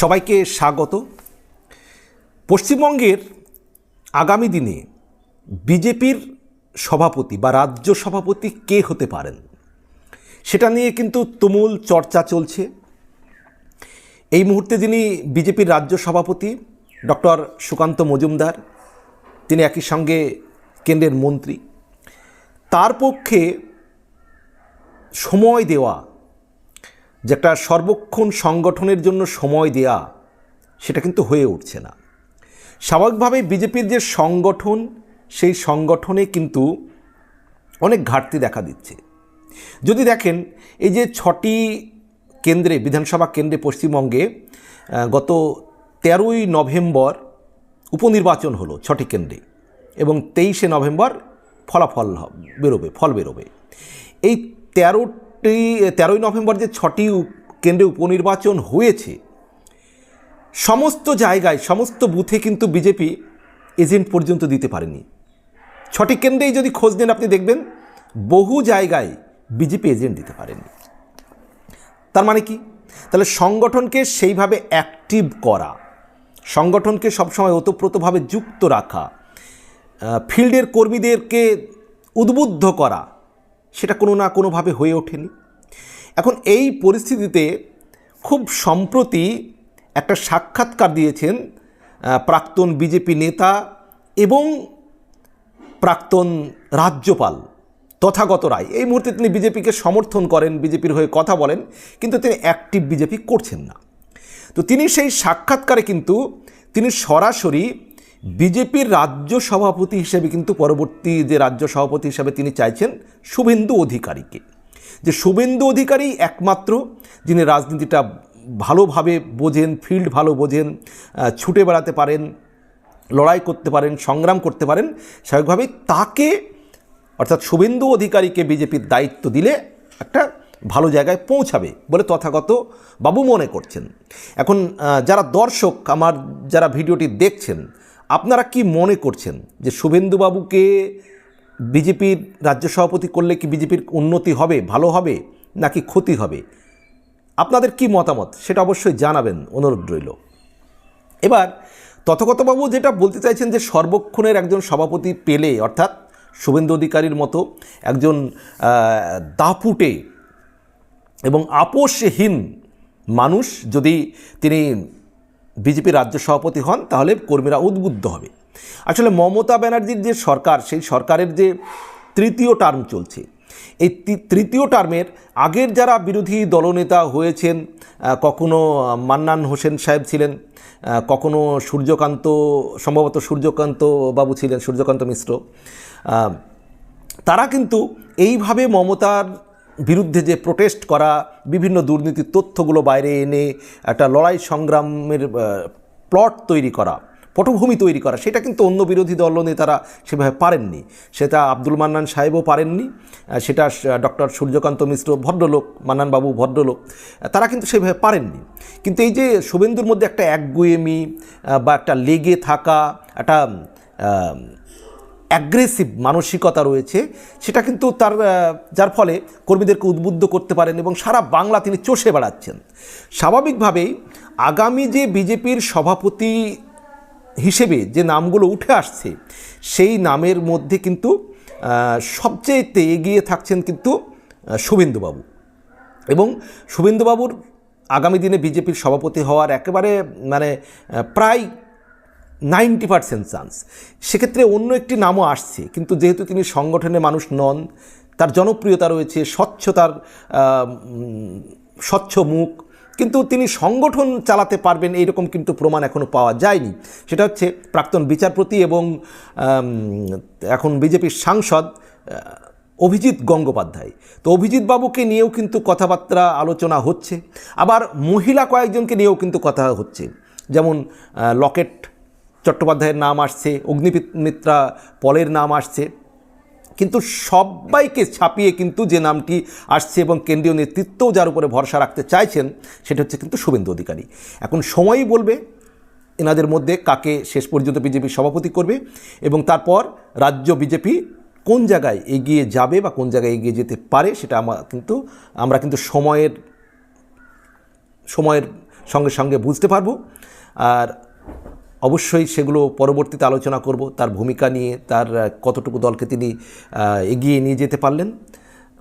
সবাইকে স্বাগত। পশ্চিমবঙ্গের আগামী দিনে বিজেপির সভাপতি বা রাজ্য সভাপতি কে হতে পারেন, সেটা নিয়ে কিন্তু তুমুল চর্চা চলছে। এই মুহূর্তে যিনি বিজেপির রাজ্য সভাপতি, ডক্টর সুকান্ত মজুমদার, তিনি একই সঙ্গে কেন্দ্রের মন্ত্রী, তার পক্ষে সময় দেওয়া যে একটা সর্বক্ষণ সংগঠনের জন্য সময় দেয়া, সেটা কিন্তু হয়ে উঠছে না। স্বাভাবিকভাবে বিজেপির যে সংগঠন, সেই সংগঠনে কিন্তু অনেক ঘাটতি দেখা দিচ্ছে। যদি দেখেন, এই যে ছটি কেন্দ্রে, বিধানসভা কেন্দ্রে পশ্চিমবঙ্গে গত তেরোই নভেম্বর উপনির্বাচন হলো ছটি কেন্দ্রে এবং তেইশে নভেম্বর ফলাফল বেরোবে, ফল বেরোবে। এই তেরোটি তেরোই নভেম্বর যে ছটি কেন্দ্রে উপনির্বাচন হয়েছে, সমস্ত জায়গায়, সমস্ত বুথে কিন্তু বিজেপি এজেন্ট পর্যন্ত দিতে পারেনি। ছটি কেন্দ্রেই যদি খোঁজ নেন আপনি দেখবেন, বহু জায়গায় বিজেপি এজেন্ট দিতে পারেনি। তার মানে কি? তাহলে সংগঠনকে সেইভাবে অ্যাক্টিভ করা, সংগঠনকে সবসময় ওতপ্রোতভাবে যুক্ত রাখা ফিল্ডের কর্মীদেরকে উদ্বুদ্ধ করা সেটা কোনো না কোনোভাবে হয়ে ওঠেনি। এখন এই পরিস্থিতিতে খুব সম্প্রতি একটা সাক্ষাৎকার দিয়েছেন প্রাক্তন বিজেপি নেতা এবং প্রাক্তন রাজ্যপাল তথাগত রায়। এই মুহূর্তে তিনি বিজেপিকে সমর্থন করেন, বিজেপির হয়ে কথা বলেন, কিন্তু তিনি অ্যাক্টিভ বিজেপি করছেন না। তো তিনি সেই সাক্ষাৎকারে কিন্তু তিনি সরাসরি বিজেপির রাজ্য সভাপতি হিসেবে কিন্তু পরবর্তী যে রাজ্য সভাপতি হিসেবে তিনি চাইছেন শুভেন্দু অধিকারীকে। যে শুভেন্দু অধিকারী একমাত্র যিনি রাজনীতিটা ভালোভাবে বোঝেন ফিল্ড ভালো বোঝেন ছুটে বেড়াতে পারেন, লড়াই করতে পারেন, সংগ্রাম করতে পারেন, স্বাভাবিকভাবেই তাকে, অর্থাৎ শুভেন্দু অধিকারীকে বিজেপির দায়িত্ব দিলে একটা ভালো জায়গায় পৌঁছাবে বলে তথাগত বাবু মনে করছেন। এখন যারা দর্শক, আমার যারা ভিডিওটি দেখছেন আপনারা কি মনে করছেন যে শুভেন্দুবাবুকে বিজেপির রাজ্য সভাপতি করলে কি বিজেপির উন্নতি হবে, ভালো হবে, নাকি ক্ষতি হবে? আপনাদের কি মতামত? সেটা অবশ্যই জানাবেন অনুরোধ রইল। এবার তথাগতবাবু যেটা বলতে চাইছেন যে সর্বক্ষণের একজন সভাপতি পেলে, অর্থাৎ শুভেন্দু অধিকারীর মতো একজন দাপুটে এবং আপোষহীন মানুষ যদি তিনি বিজেপির রাজ্য সভাপতি হন, তাহলে কর্মীরা উদ্বুদ্ধ হবে। আসলে মমতা ব্যানার্জির যে সরকার, সেই সরকারের যে তৃতীয় টার্ম চলছে, এই তৃতীয় টার্মের আগের যারা বিরোধী দলনেতা হয়েছেন কখনো মান্নান হোসেন সাহেব ছিলেন কখনো সূর্যকান্ত, সম্ভবত সূর্যকান্ত বাবু ছিলেন, সূর্যকান্ত মিশ্র তারা কিন্তু এইভাবে মমতার বিরুদ্ধে যে প্রোটেস্ট করা, বিভিন্ন দুর্নীতির তথ্যগুলো বাইরে এনে একটা লড়াই সংগ্রামের প্লট তৈরি করা, পটভূমি তৈরি করা, সেটা কিন্তু অন্য বিরোধী দল নেতারা সেভাবে পারেননি। সেটা আব্দুল মান্নান সাহেবও পারেননি সেটা ডক্টর সূর্যকান্ত মিশ্র ভদ্রলোক, মান্নানবাবু ভদ্রলোক তারা কিন্তু সেভাবে পারেননি। কিন্তু এই যে শুভেন্দুর মধ্যে একটা একগুয়েমি বা একটা লেগে থাকা, একটা অ্যাগ্রেসিভ মানসিকতা রয়েছে, সেটা কিন্তু তার যার ফলে কর্মীদেরকে উদ্বুদ্ধ করতে পারেন এবং সারা বাংলা তিনি চষে বেড়াচ্ছেন। স্বাভাবিকভাবেই আগামী যে বিজেপির সভাপতি হিসেবে যে নামগুলো উঠে আসছে, সেই নামের মধ্যে কিন্তু সবচেয়েতে এগিয়ে থাকছেন কিন্তু শুভেন্দুবাবু। এবং শুভেন্দুবাবুর আগামী দিনে বিজেপির সভাপতি হওয়ার একেবারে মানে প্রায় নাইনটি পার্সেন্ট চান্স। সেক্ষেত্রে অন্য একটি নামও আসছে, কিন্তু যেহেতু তিনি সংগঠনের মানুষ নন, তার জনপ্রিয়তা রয়েছে স্বচ্ছতার স্বচ্ছ মুখ। কিন্তু তিনি সংগঠন চালাতে পারবেন এইরকম কিন্তু প্রমাণ এখনও পাওয়া যায়নি। সেটা হচ্ছে প্রাক্তন বিচারপতি এবং এখন বিজেপির সাংসদ অভিজিৎ গঙ্গোপাধ্যায়। তো অভিজিৎ বাবুকে নিয়েও কিন্তু কথাবার্তা আলোচনা হচ্ছে। আবার মহিলা কয়েকজনকে নিয়েও কিন্তু কথা হচ্ছে। যেমন লকেট চট্টোপাধ্যায়ের নাম আসছে অগ্নিমিত্রা পলের নাম আসছে। কিন্তু সবাইকে ছাপিয়ে কিন্তু যে নামটি আসছে এবং কেন্দ্রীয় নেতৃত্বও যার উপরে ভরসা রাখতে চাইছেন, সেটা হচ্ছে কিন্তু শুভেন্দু অধিকারী। এখন সময়ই বলবে এনাদের মধ্যে কাকে শেষ পর্যন্ত বিজেপি সভাপতি করবে এবং তারপর রাজ্য বিজেপি কোন জায়গায় এগিয়ে যাবে বা কোন জায়গায় এগিয়ে যেতে পারে সেটা আমরা কিন্তু আমরা কিন্তু সময়ের সময়ের সঙ্গে সঙ্গে বুঝতে পারব। আর অবশ্যই সেগুলো পরবর্তীতে আলোচনা করব, তার ভূমিকা নিয়ে, তার কতটুকু দলকে তিনি এগিয়ে নিয়ে যেতে পারলেন।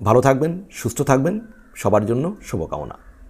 ভালো থাকবেন, সুস্থ থাকবেন। সবার জন্য শুভকামনা।